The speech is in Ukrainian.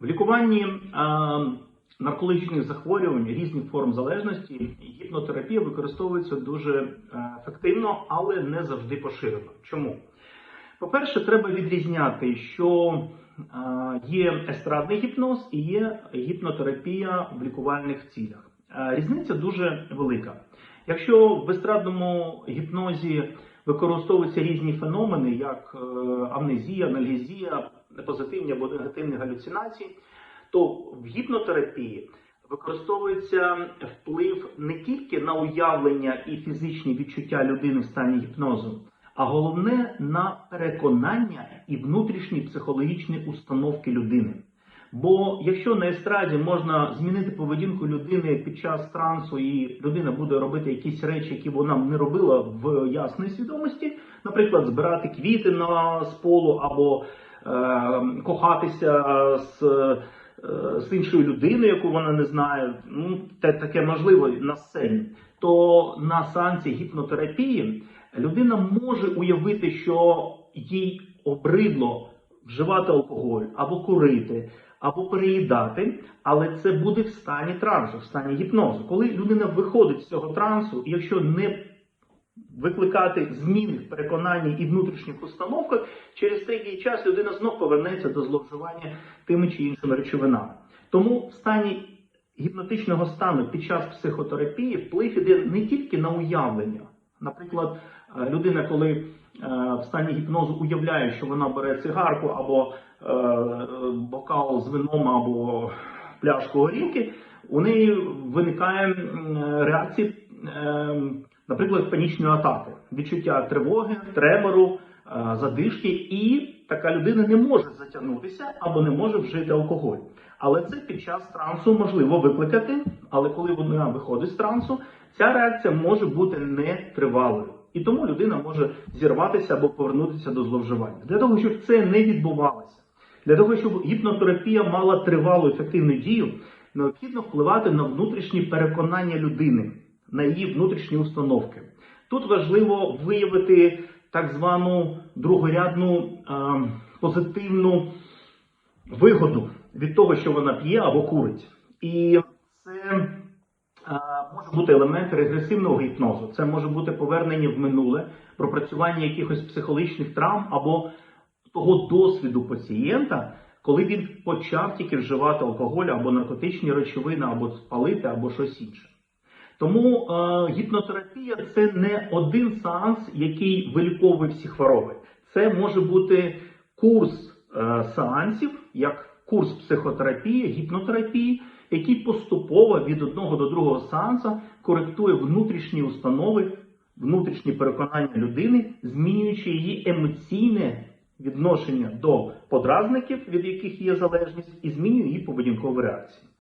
В лікуванні е, наркологічних захворювань різних форм залежності гіпнотерапія використовується дуже е, ефективно, але не завжди поширено. Чому? По-перше, треба відрізняти, що е, є естрадний гіпноз і є гіпнотерапія в лікувальних цілях. Різниця дуже велика. Якщо в естрадному гіпнозі використовуються різні феномени, як амнезія, анальгезія, позитивні або негативні галюцинації, то в гіпнотерапії використовується вплив не тільки на уявлення і фізичні відчуття людини в стані гіпнозу, а головне на переконання і внутрішні психологічні установки людини. Бо якщо на естраді можна змінити поведінку людини під час трансу, і людина буде робити якісь речі, які вона не робила в ясній свідомості, наприклад, збирати квіти на з полу або кохатися з, е, з іншою людиною, яку вона не знає, ну те таке можливо на сцені, то на сеансі гіпнотерапії людина може уявити, що їй обридло вживати алкоголь або курити, або переїдати, але це буде в стані трансу, в стані гіпнозу. Коли людина виходить з цього трансу, і якщо не викликати зміни в переконанні і внутрішніх установках, через деякий час людина знов повернеться до зловживання тими чи іншими речовинами. Тому в стані гіпнотичного стану під час психотерапії вплив іде не тільки на уявлення. Наприклад, е, людина, коли е, в стані гіпнозу уявляє, що вона бере цигарку або е, бокал з вином або пляшку горілки, у неї виникає реакція, е, наприклад, панічної атаки, відчуття тривоги, тремору, е, задишки, і така людина не може затягнутися або не може вжити алкоголь. Але це під час трансу можливо викликати, але коли вона виходить з трансу, ця реакція може бути нетривалою. І тому людина може зірватися або повернутися до зловживання. Для того, щоб це не відбувалося, для того, щоб гіпнотерапія мала тривалу ефективну дію, необхідно впливати на внутрішні переконання людини, на її внутрішні установки. Тут важливо виявити так звану другорядну е, позитивну вигоду від того, що вона п'є або курить. І це е, може бути елемент регресивного гіпнозу, це може бути повернення в минуле, пропрацювання якихось психологічних травм або того досвіду пацієнта, коли він почав тільки вживати алкоголь або наркотичні речовини, або спалити, або щось інше. Тому е, гіпнотерапія це не один сеанс, який виліковує всі хвороби. Це може бути курс е, сеансів, як курс психотерапії, гіпнотерапії, який поступово від одного до другого сеанса коректує внутрішні установи, внутрішні переконання людини, змінюючи її емоційне відношення до подразників, від яких є залежність, і змінює її поведінкові реакції.